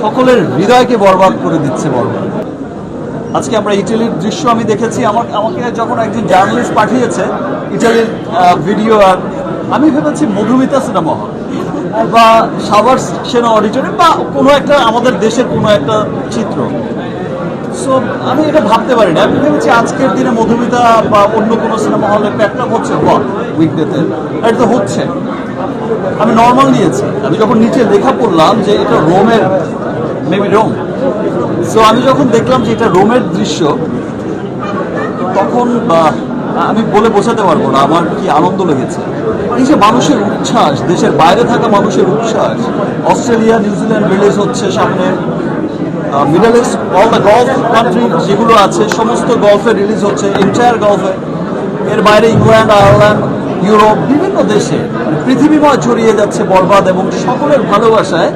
সকলের হৃদয়কে বরবাদ করে দিচ্ছে বরবাদ। আজকে আমরা ইটালির দৃশ্য আমি দেখেছি। আমার আমাকে যখন একজন জার্নালিস্ট পাঠিয়েছে ইটালির ভিডিও আর আমি ভেবেছি মধুমিতা সিনেমা হল বা সাভার সেনা অডিটোরিয়াম বা কোনো একটা আমাদের দেশের কোনো একটা চিত্র। সো আমি এটা ভাবতে পারি না। আমি ভেবেছি আজকের দিনে মধুমিতা বা অন্য কোনো সিনেমা হলে প্যাকটা হচ্ছে হোয়াট উইকডেতে। এটা তো হচ্ছে। আমি নর্মাল নিয়েছি আমি যখন নিচে লেখা পড়লাম যে এটা রোমের মেবি রোম। সো আমি যখন দেখলাম যে এটা রোমের দৃশ্য, তখন আমি বলে বোঝাতে পারব না, আমার কি আনন্দ লেগেছে। এই যে মানুষের উচ্ছ্বাস, দেশের বাইরে থাকা মানুষের উচ্ছ্বাস, অস্ট্রেলিয়া নিউজিল্যান্ড রিলিজ হচ্ছে সামনে Middle East all the Gulf country যেগুলো আছে, সমস্ত গলফে রিলিজ হচ্ছে এন্টায়ার গলফে এর বাইরে ইংল্যান্ড, আয়ারল্যান্ড ইউরোপ বিভিন্ন দেশে মানে পৃথিবীময় ছড়িয়ে যাচ্ছে বরবাদ এবং সকলের ভালোবাসায়